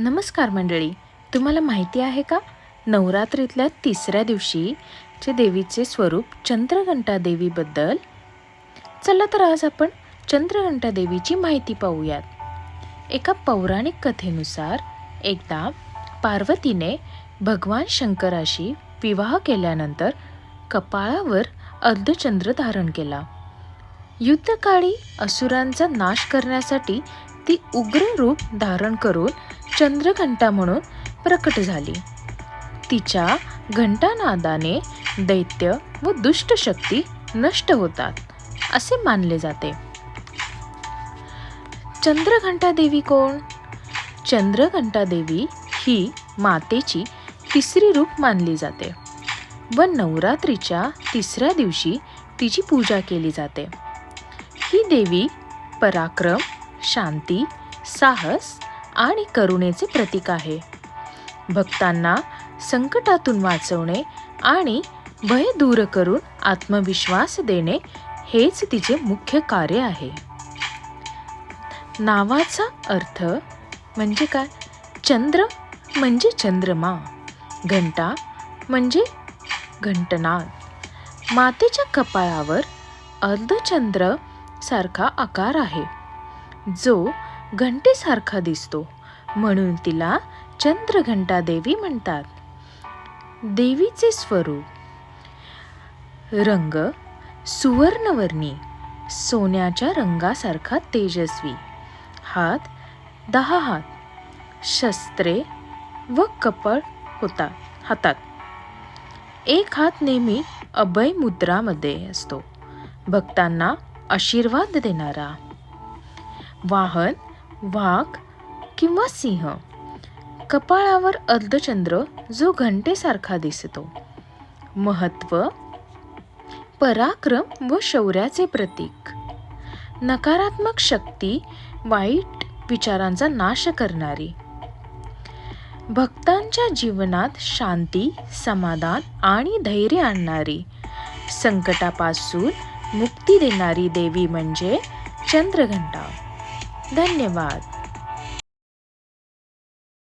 नमस्कार मंडळी तुम्हाला माहिती आहे का? नवरात्रीतल्या तिसऱ्या दिवशी चे देवीचे स्वरूप चंद्रघंटा देवीबद्दल? चला तर आज आपण चंद्रघंटा देवीची माहिती पाहूयात. एका पौराणिक कथेनुसार एकदा पार्वतीने भगवान शंकराशी विवाह केल्यानंतर कपाळावर अर्धचंद्र धारण केला. युद्धकाळी असुरांचा नाश करण्यासाठी ती उग्र रूप धारण करून चंद्रघंटा म्हणून प्रकट झाली. तिच्या घंटानादाने दैत्य व दुष्ट शक्ती नष्ट होतात असे मानले जाते. चंद्रघंटा देवी कोण? चंद्रघंटा देवी ही मातेची तिसरी रूप मानली जाते व नवरात्रीच्या तिसऱ्या दिवशी तिची पूजा केली जाते. ही देवी पराक्रम शांती साहस आणि करुणेचे प्रतीक आहे. भक्तांना संकटातून वाचवणे आणि भय दूर करून आत्मविश्वास देणे हेच तिचे मुख्य कार्य आहे. नावाचा अर्थ म्हणजे काय? चंद्र म्हणजे चंद्रमा घंटा म्हणजे घंटनाद. मातेच्या कपाळावर अर्धचंद्र सारखा आकार आहे जो घंटेसारखा दिसतो. म्हणून तिला चंद्रघंटा देवी म्हणतात. देवीचे स्वरूप. रंग सुवर्णवर्णी. सोन्याच्या रंगासारखा तेजस्वी. हात दहा हात. शस्त्रे व कपळ होता हातात. एक हात नेहमी अभय मुद्रामध्ये असतो. भक्तांना आशीर्वाद देणारा. वाहन वाघ किंवा सिंह. कपाळावर अर्धचंद्र जो घंटेसारखा दिसतो. महत्त्व पराक्रम व शौर्याचे प्रतीक. नकारात्मक शक्ती वाईट विचारांचा नाश करणारी. भक्तांच्या जीवनात शांती समाधान आणि धैर्य आणणारी. संकटापासून मुक्ती देणारी देवी म्हणजे चंद्रघंटा. धन्यवाद.